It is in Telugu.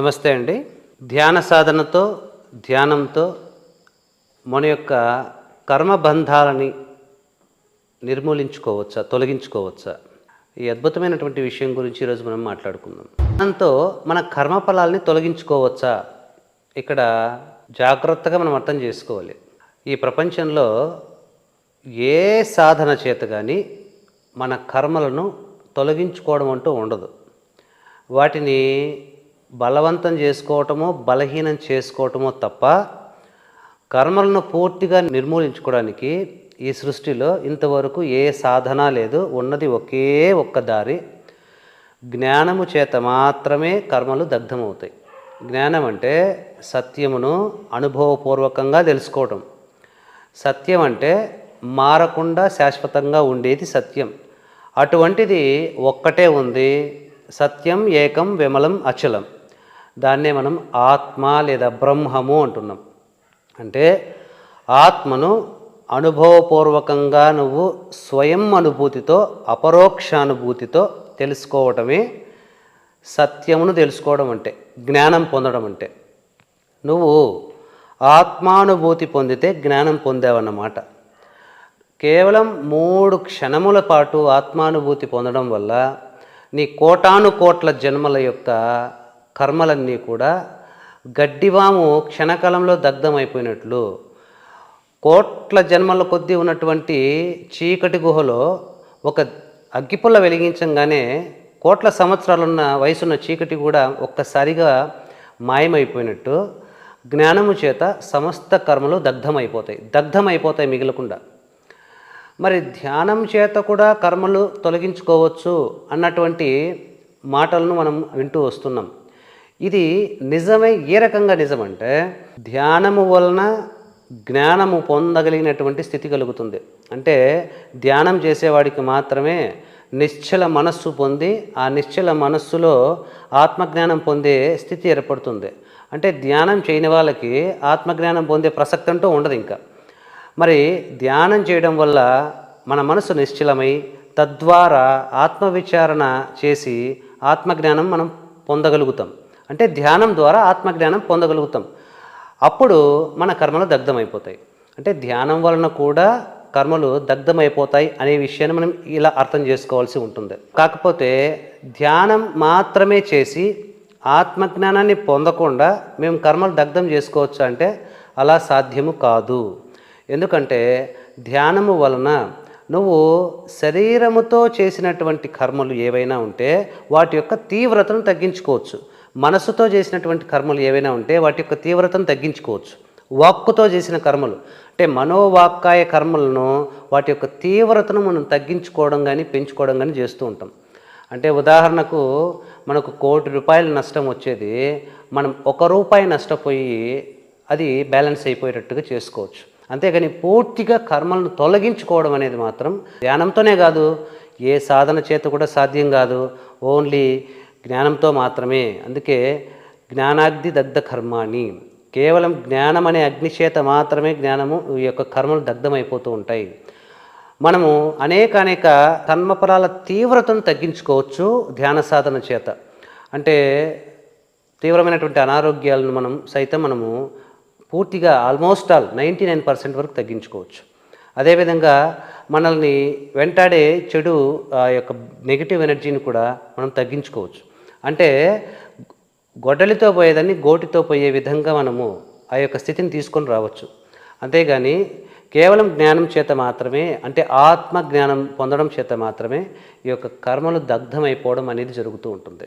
నమస్తే అండి. ధ్యాన సాధనతో ధ్యానంతో మన యొక్క కర్మబంధాలని నిర్మూలించుకోవచ్చా తొలగించుకోవచ్చా? ఈ అద్భుతమైనటువంటి విషయం గురించి ఈరోజు మనం మాట్లాడుకుందాం. దాంతో మన కర్మఫలాల్ని తొలగించుకోవచ్చా? ఇక్కడ జాగ్రత్తగా మనం అర్థం చేసుకోవాలి. ఈ ప్రపంచంలో ఏ సాధన చేత కానీ మన కర్మలను తొలగించుకోవడం అంటూ ఉండదు. వాటిని బలవంతం చేసుకోవటమో బలహీనం చేసుకోవటమో తప్ప కర్మలను పూర్తిగా నిర్మూలించుకోవడానికి ఈ సృష్టిలో ఇంతవరకు ఏ సాధన లేదు. ఉన్నది ఒకే ఒక్క దారి. జ్ఞానము చేత మాత్రమే కర్మలు దగ్ధమవుతాయి. జ్ఞానం అంటే సత్యమును అనుభవపూర్వకంగా తెలుసుకోవటం. సత్యం అంటే మారకుండా శాశ్వతంగా ఉండేది సత్యం. అటువంటిది ఒక్కటే ఉంది. సత్యం ఏకం విమలం అచలం. దాన్నే మనం ఆత్మ లేదా బ్రహ్మము అంటున్నాం. అంటే ఆత్మను అనుభవపూర్వకంగా నువ్వు స్వయం అనుభూతితో అపరోక్షానుభూతితో తెలుసుకోవటమే సత్యమును తెలుసుకోవడం అంటే జ్ఞానం పొందడం అంటే. నువ్వు ఆత్మానుభూతి పొందితే జ్ఞానం పొందావన్నమాట. కేవలం మూడు క్షణముల పాటు ఆత్మానుభూతి పొందడం వల్ల నీ కోటాను కోట్ల జన్మల యొక్క కర్మలన్నీ కూడా గడ్డివాము క్షణకాలంలో దగ్ధమైపోయినట్లు కోట్ల జన్మల కొద్దీ ఉన్నటువంటి చీకటి గుహలో ఒక అగ్గిపుల్ల వెలిగించంగానే కోట్ల సంవత్సరాలున్న వయసున్న చీకటి కూడా ఒక్కసారిగా మాయమైపోయినట్టు జ్ఞానము చేత సమస్త కర్మలు దగ్ధమైపోతాయి దగ్ధమైపోతాయి మిగలకుండా. మరి ధ్యానం చేత కూడా కర్మలు తొలగించుకోవచ్చు అన్నటువంటి మాటలను మనం వింటూ వస్తున్నాం. ఇది నిజమే ఏ రకంగా నిజమంటే ధ్యానము వలన జ్ఞానము పొందగలిగినటువంటి స్థితి కలుగుతుంది. అంటే ధ్యానం చేసేవాడికి మాత్రమే నిశ్చల మనస్సు పొంది ఆ నిశ్చల మనస్సులో ఆత్మజ్ఞానం పొందే స్థితి ఏర్పడుతుంది. అంటే ధ్యానం చేయని వాళ్ళకి ఆత్మజ్ఞానం పొందే ప్రసక్తి అంటూ ఉండదు ఇంకా. మరి ధ్యానం చేయడం వల్ల మన మనసు నిశ్చలమై తద్వారా ఆత్మవిచారణ చేసి ఆత్మజ్ఞానం మనం పొందగలుగుతాం. అంటే ధ్యానం ద్వారా ఆత్మజ్ఞానం పొందగలుగుతాం. అప్పుడు మన కర్మలు దగ్ధమైపోతాయి. అంటే ధ్యానం వలన కూడా కర్మలు దగ్ధమైపోతాయి అనే విషయాన్ని మనం ఇలా అర్థం చేసుకోవాల్సి ఉంటుంది. కాకపోతే ధ్యానం మాత్రమే చేసి ఆత్మజ్ఞానాన్ని పొందకుండా మేము కర్మలు దగ్ధం చేసుకోవచ్చు అంటే అలా సాధ్యము కాదు. ఎందుకంటే ధ్యానము వలన నువ్వు శరీరముతో చేసినటువంటి కర్మలు ఏవైనా ఉంటే వాటి యొక్క తీవ్రతను తగ్గించుకోవచ్చు. మనసుతో చేసినటువంటి కర్మలు ఏవైనా ఉంటే వాటి యొక్క తీవ్రతను తగ్గించుకోవచ్చు. వాక్కుతో చేసిన కర్మలు. అంటే మనోవాక్కాయ కర్మలను వాటి యొక్క తీవ్రతను మనం తగ్గించుకోవడం కానీ పెంచుకోవడం కానీ చేస్తూ ఉంటాం. అంటే ఉదాహరణకు మనకు కోటి రూపాయల నష్టం వచ్చేది మనం ఒక రూపాయి నష్టపోయి అది బ్యాలెన్స్ అయిపోయేటట్టుగా చేసుకోవచ్చు. అంతేగాని పూర్తిగా కర్మలను తొలగించుకోవడం అనేది మాత్రం ధ్యానంతోనే కాదు ఏ సాధన చేత కూడా సాధ్యం కాదు. ఓన్లీ జ్ఞానంతో మాత్రమే. అందుకే జ్ఞానాగ్ని దగ్ధ కర్మాణి. కేవలం జ్ఞానం అనే అగ్ని చేత మాత్రమే జ్ఞానము ఈ యొక్క కర్మలు దగ్ధమైపోతూ ఉంటాయి. మనము అనేక అనేక కర్మఫలాల తీవ్రతను తగ్గించుకోవచ్చు ధ్యాన సాధన చేత. అంటే తీవ్రమైనటువంటి అనారోగ్యాలను మనం సైతం మనము పూర్తిగా almost all ninety nine percent వరకు తగ్గించుకోవచ్చు. అదేవిధంగా మనల్ని వెంటాడే చెడు ఆ యొక్క నెగిటివ్ ఎనర్జీని కూడా మనం తగ్గించుకోవచ్చు. అంటే గొడ్డలితో పోయేదాన్ని గోటితో పోయే విధంగా మనము ఆ యొక్క స్థితిని తీసుకొని రావచ్చు. అంతేగాని కేవలం జ్ఞానం చేత మాత్రమే అంటే ఆత్మ జ్ఞానం పొందడం చేత మాత్రమే ఈ యొక్క కర్మలు దగ్ధమైపోవడం అనేది జరుగుతూ ఉంటుంది.